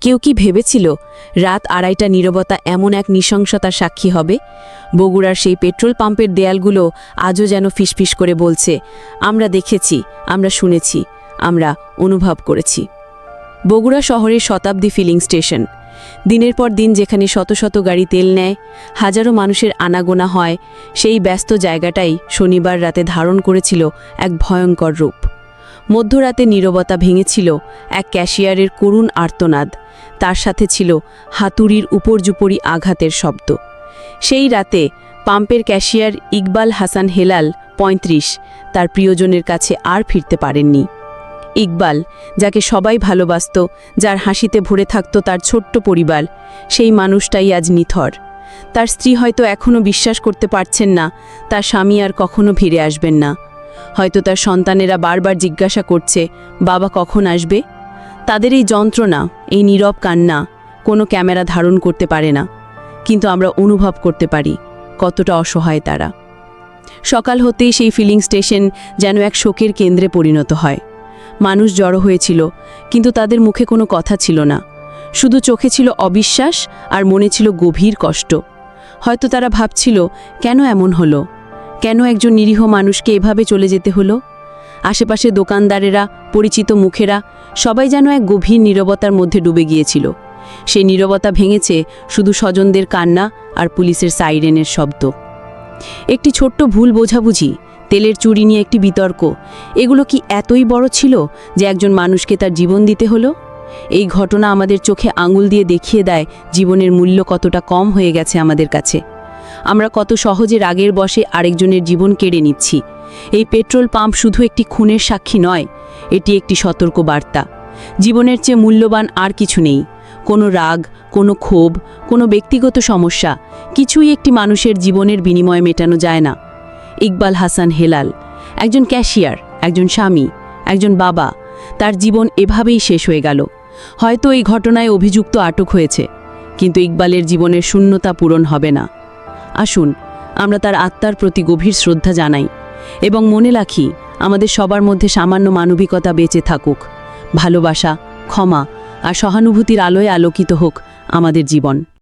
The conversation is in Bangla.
কেউ কি ভেবেছিল রাত আড়াইটা নীরবতা এমন এক নৃশংসতার সাক্ষী হবে? বগুড়ার সেই পেট্রোল পাম্পের দেয়ালগুলো আজও যেন ফিসফিস করে বলছে, আমরা দেখেছি, আমরা শুনেছি, আমরা অনুভব করেছি। বগুড়া শহরের শতাব্দী ফিলিং স্টেশন। দিনের পর দিন যেখানে শত শত গাড়ি তেল নেয়, হাজারো মানুষের আনাগোনা হয়, সেই ব্যস্ত জায়গাটাই শনিবার রাতে ধারণ করেছিল এক ভয়ঙ্কর রূপ। মধ্যরাতে নীরবতা ভেঙেছিল এক ক্যাশিয়ারের করুণ আর্তনাদ। তার সাথে ছিল হাতুড়ির উপর্যুপরি আঘাতের শব্দ। সেই রাতে পাম্পের ক্যাশিয়ার ইকবাল হাসান হেলাল ৩৫ তার প্রিয়জনের কাছে আর ফিরতে পারেননি। ইকবাল, যাকে সবাই ভালোবাসত, যার হাসিতে ভরে থাকত তার ছোট্ট পরিবার, সেই মানুষটাই আজ নিথর। তার স্ত্রী হয়তো এখনও বিশ্বাস করতে পারছেন না, তার স্বামী আর কখনো ফিরে আসবেন না। হয়তো তার সন্তানেরা বারবার জিজ্ঞাসা করছে, বাবা কখন আসবে? তাদের এই যন্ত্রণা, এই নীরব কান্না কোনো ক্যামেরা ধারণ করতে পারে না, কিন্তু আমরা অনুভব করতে পারি কতটা অসহায় তারা। সকাল হতেই সেই ফিলিং স্টেশন যেন এক শোকের কেন্দ্রে পরিণত হয়। মানুষ জড়ো হয়েছিল, কিন্তু তাদের মুখে কোনো কথা ছিল না। শুধু চোখে ছিল অবিশ্বাস আর মনে ছিল গভীর কষ্ট। হয়তো তারা ভাবছিল, কেন এমন হলো? কেন একজন নিরীহ মানুষকে এভাবে চলে যেতে হলো? আশেপাশে দোকানদারেরা, পরিচিত মুখেরা, সবাই যেন এক গভীর নীরবতার মধ্যে ডুবে গিয়েছিল। সেই নীরবতা ভেঙেছে শুধু স্বজনদের কান্না আর পুলিশের সাইরেনের শব্দ। একটি ছোট্ট ভুল বোঝাবুঝি, তেলের চুরি নিয়ে একটি বিতর্ক, এগুলো কি এতই বড় ছিল যে একজন মানুষকে তার জীবন দিতে হলো? এই ঘটনা আমাদের চোখে আঙুল দিয়ে দেখিয়ে দেয় জীবনের মূল্য কতটা কম হয়ে গেছে আমাদের কাছে। আমরা কত সহজে রাগের বসে আরেকজনের জীবন কেড়ে নিচ্ছি। এই পেট্রোল পাম্প শুধু একটি খুনের সাক্ষী নয়, এটি একটি সতর্ক বার্তা জীবনের চেয়ে মূল্যবান আর কিছু নেই। কোনো রাগ, কোনো ক্ষোভ, কোনো ব্যক্তিগত সমস্যা, কিছুই একটি মানুষের জীবনের বিনিময়ে মেটানো যায় না। ইকবাল হাসান হেলাল, একজন ক্যাশিয়ার, একজন স্বামী, একজন বাবা, তার জীবন এভাবেই শেষ হয়ে গেল। হয়তো এই ঘটনায় অভিযুক্ত আটক হয়েছে, কিন্তু ইকবালের জীবনের শূন্যতা পূরণ হবে না। আসুন, আমরা তার আত্মার প্রতি গভীর শ্রদ্ধা জানাই এবং মনে রাখি, আমাদের সবার মধ্যে সামান্য মানবিকতা বেঁচে থাকুক। ভালোবাসা, ক্ষমা আর সহানুভূতির আলোয় আলোকিত হোক আমাদের জীবন।